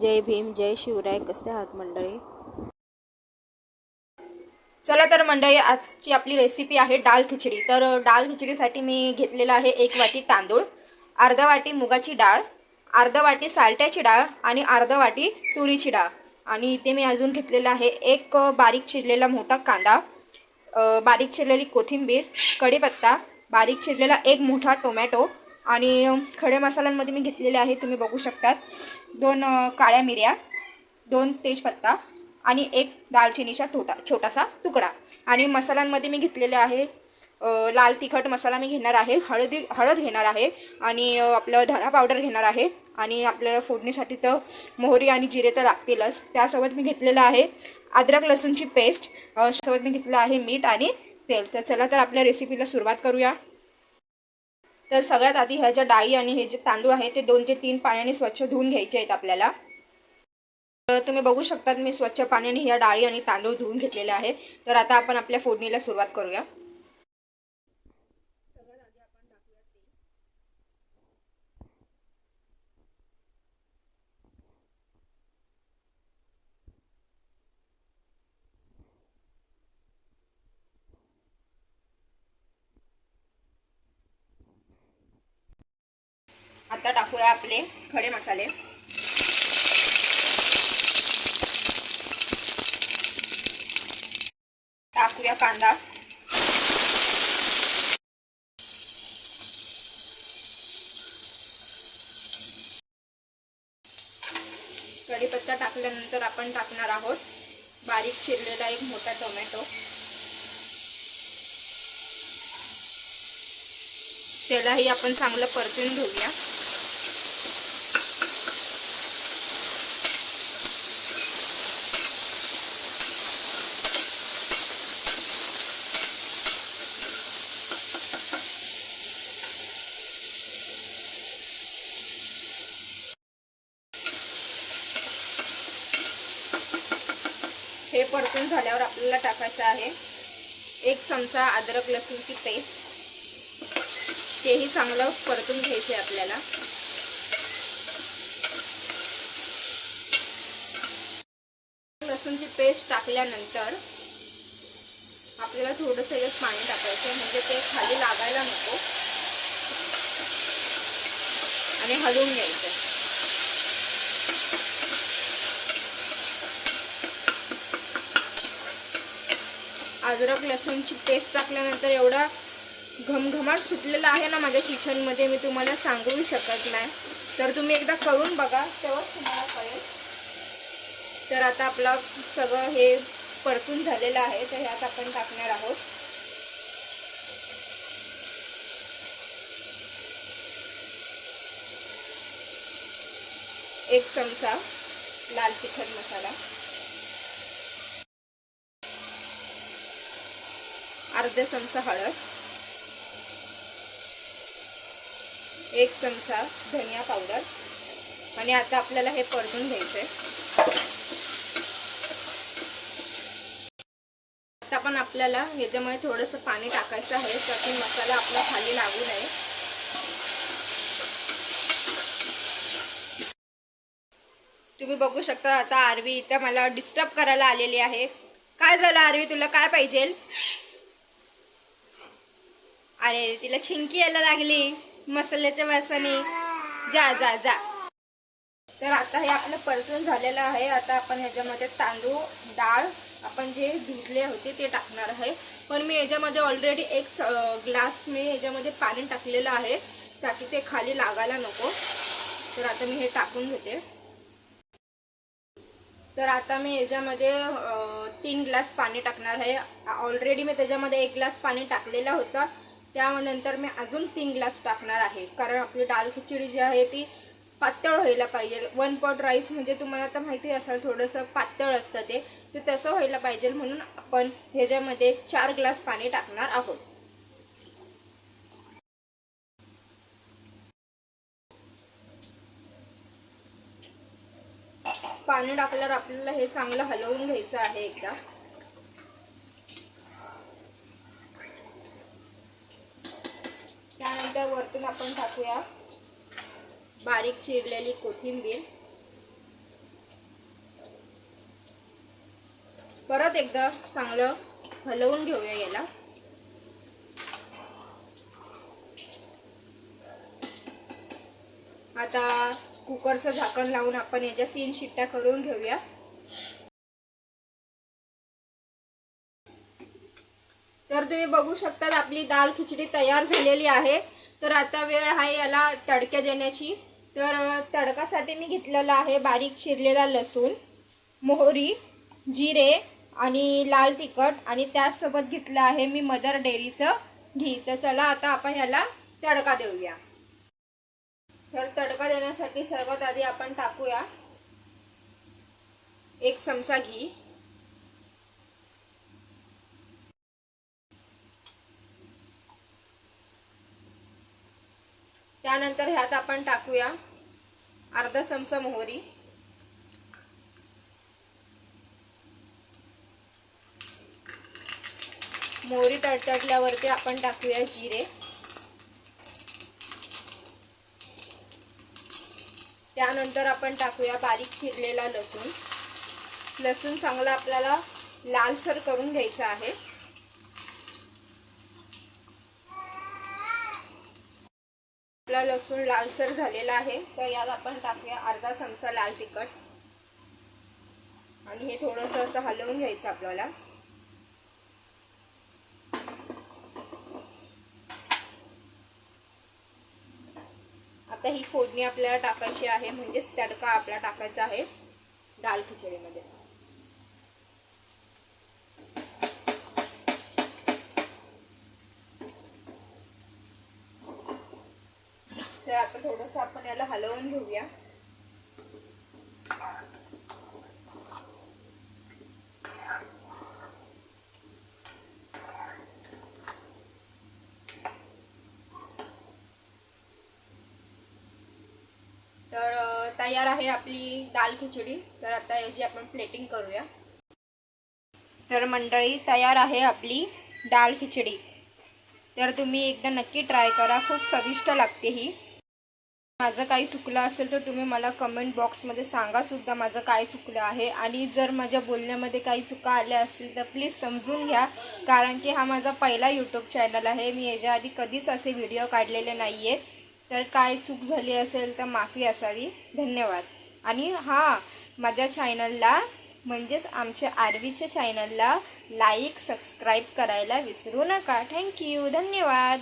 जय भीम जय शिवराय कसे आहात मंडळी? चला तर मंडळी आजची आपली रेसिपी आहे डाळ खिचडी. तर डाळ खिचडीसाठी मी घेतलेला आहे एक वाटी तांदूळ अर्धा वाटी मुगाची डाळ अर्धा वाटी सालट्याची डाळ आणि अर्धा वाटी तुरीची डाळ. आणि इथे मी अजून घेतलेला आहे एक बारीक चिरलेला मोठा कांदा बारीक चिरलेली कोथिंबीर कढीपत्ता बारीक चिरलेला एक मोठा टोमॅटो आणि खडे मसाल्यांमध्ये मी घेतलेले आहे तुम्ही बघू शकतात. दोन काळ्या मिऱ्या दोन तेजपत्ता आणि एक दालचिनीचा छोटा छोटासा तुकडा. आणि मसाल्यांमध्ये मी घेतलेले आहे लाल तिखट मसाला मी घेणार आहे हळदी हळद घेणार आहे आणि आपलं धना पावडर घेणार आहे आणि आपल्याला फोडणीसाठी तर मोहरी आणि जिरे तर लागतीलच. त्यासोबत मी घेतलेलं आहे अद्रक लसूणची पेस्ट सोबत मी घेतलं आहे मीठ आणि तेल. तर चला तर आपल्या रेसिपीला सुरुवात करूया. तर सगळ्यात आधी ह्या ज्या डाळी आणि हे जे तांदूळ आहे ते दोन ते तीन पाण्याने स्वच्छ धुवून घ्यायचे आहेत आपल्याला. तर तुम्ही बघू शकतात मी स्वच्छ पाण्याने ह्या डाळी आणि तांदूळ धुवून घेतलेले आहे. तर आता आपण आपल्या फोडणीला सुरुवात करूया. आता टाकूया आपले खडे मसाले. टाकूया कांदा. कढीपत्ता टाकल्यानंतर आपण टाकणार आहोत बारीक चिरलेला एक मोठा टोमॅटो. त्यालाही आपण चांगलं परतून घेऊया. परतून झाल्यावर आपल्याला टाकायचं आहे एक चमचा अद्रक लसूणची पेस्ट. तेही चांगलं परतून घ्यायचे आपल्याला. लसूणची पेस्ट टाकल्यानंतर आपल्याला थोडंसं एक पाणी टाकायचं म्हणजे ते खाली लागायला नको. आणि हलवून घ्यायचं अद्रक लसूणची पेस्ट टाकल्यानंतर एवढा घमघमाट सुटलेला आहे ना माझ्या किचनमध्ये मी तुम्हाला सांगूही शकत नाही. तर तुम्ही एकदा करून बघा तेव्हाच तुम्हाला कळेल. तर आता आपला सगळं हे परतून झालेलं आहे तर ह्यात आपण टाकणार आहोत. एक चमचा लाल तिखट मसाला. अर्धा चमचा हळद एक चमचा धनिया पावडर आणि आता आपल्याला हे परतून घ्यायचं आता पण आपल्याला ह्याच्यामुळे थोडंसं पाणी टाकायचं आहे ताकी मसाला आपला खाली लागू नये. तुम्ही बघू शकता आता आरवी इथं मला डिस्टर्ब करायला आलेली आहे. काय झालं आरवी तुला काय पाहिजे अरे तिला छिंकी यायला लागली. मसाल्याच्या वासाने जा जा जा. तर आता हे आपलं परतून झालेलं आहे. आता आपण ह्याच्यामध्ये तांदूळ डाळ आपण जे धुतले होते ते टाकणार आहे. पण मी याच्यामध्ये ऑलरेडी एक ग्लास मी ह्याच्यामध्ये पाणी टाकलेलं आहे. ताकी ते खाली लागायला नको. तर आता मी हे टाकून घेते. तर आता मी याच्यामध्ये तीन ग्लास पाणी टाकणार आहे. ऑलरेडी मी त्याच्यामध्ये एक ग्लास पाणी टाकलेलं होतं. त्यानंतर मी अजून तीन ग्लास टाकणार आहे. कारण आपली डाल खिचडी जी आहे ती पातळ व्हायला पाहिजे. वन पॉट राईस म्हणजे तुम्हाला आता माहिती असेल थोडंसं पातळ असतं ते. तर तसं व्हायला पाहिजे म्हणून आपण ह्याच्यामध्ये चार ग्लास पाणी टाकणार आहोत. पाणी टाकल्यावर आपल्याला हे चांगलं हलवून घ्यायचं आहे एकदा. त्या वरतून आपण टाकूया. बारीक चिरलेली कोथिंबीर. परत एकदा चांगलं हलवून घेऊया याला. आता कुकरचं झाकण लावून आपण याच्या तीन शिट्ट्या करून घेऊया. तर तुम्ही बघू शकता आपली दाल खिचडी तयार झालेली आहे. तर आता वेळ आहे याला तडक्या देण्याची. तर तडकासाठी मी घेतलेला आहे बारीक चिरलेला लसूण मोहरी जिरे आणि लाल तिखट आणि त्याचसोबत घेतलं आहे मी मदर डेअरीचं घी. तर चला आता आपण याला तडका देऊया. तर तडका देण्यासाठी सर्वात आधी आपण टाकूया एक चमचा घी. त्यानंतर ह्यात आपण टाकूया अर्धा चमचा मोहरी. मोहरी तडतडल्यावरती आपण टाकूया जिरे. त्यानंतर आपण टाकूया बारीक चिरलेला लसूण. लसूण चांगला आपल्याला लालसर करून घ्यायचा आहे आपला लसूण लालसर झालेला आहे. तर यात आपण टाकूया अर्धा चमचा लाल तिखट. आणि हे थोडंसं असं हलवून घ्यायचं आपल्याला. आता ही फोडणी आपल्याला टाकायची आहे म्हणजेच तडका आपल्याला टाकायचा आहे. दाल खिचडीमध्ये तर आता थोडंसं आपण याला हलवून घेऊया. तर तयार आहे आपली दाल खिचडी. तर आता याची आपण प्लेटिंग करूया. तर मंडळी तयार आहे आपली दाल खिचडी. तर तुम्ही एकदा नक्की ट्राय करा. खूप चविष्ट लागते ही. माझं काही चुकलं असेल तर तुम्ही मला कमेंट बॉक्समध्ये सांगा सुद्धा माझं काय चुकलं आहे. आणि जर माझ्या बोलण्यामध्ये काही चुका आल्या असतील तर प्लीज समजून घ्या. कारण की हा माझा पहिला यूट्यूब चॅनल आहे. मी याच्या आधी कधीच असे व्हिडिओ काढलेले नाही आहेत तर काय चूक झाली असेल तर माफी असावी. धन्यवाद. आणि हां माझ्या चॅनलला म्हणजेच आमच्या आरवीच्या चॅनलला लाईक सबस्क्राईब करायला विसरू नका. थँक्यू धन्यवाद.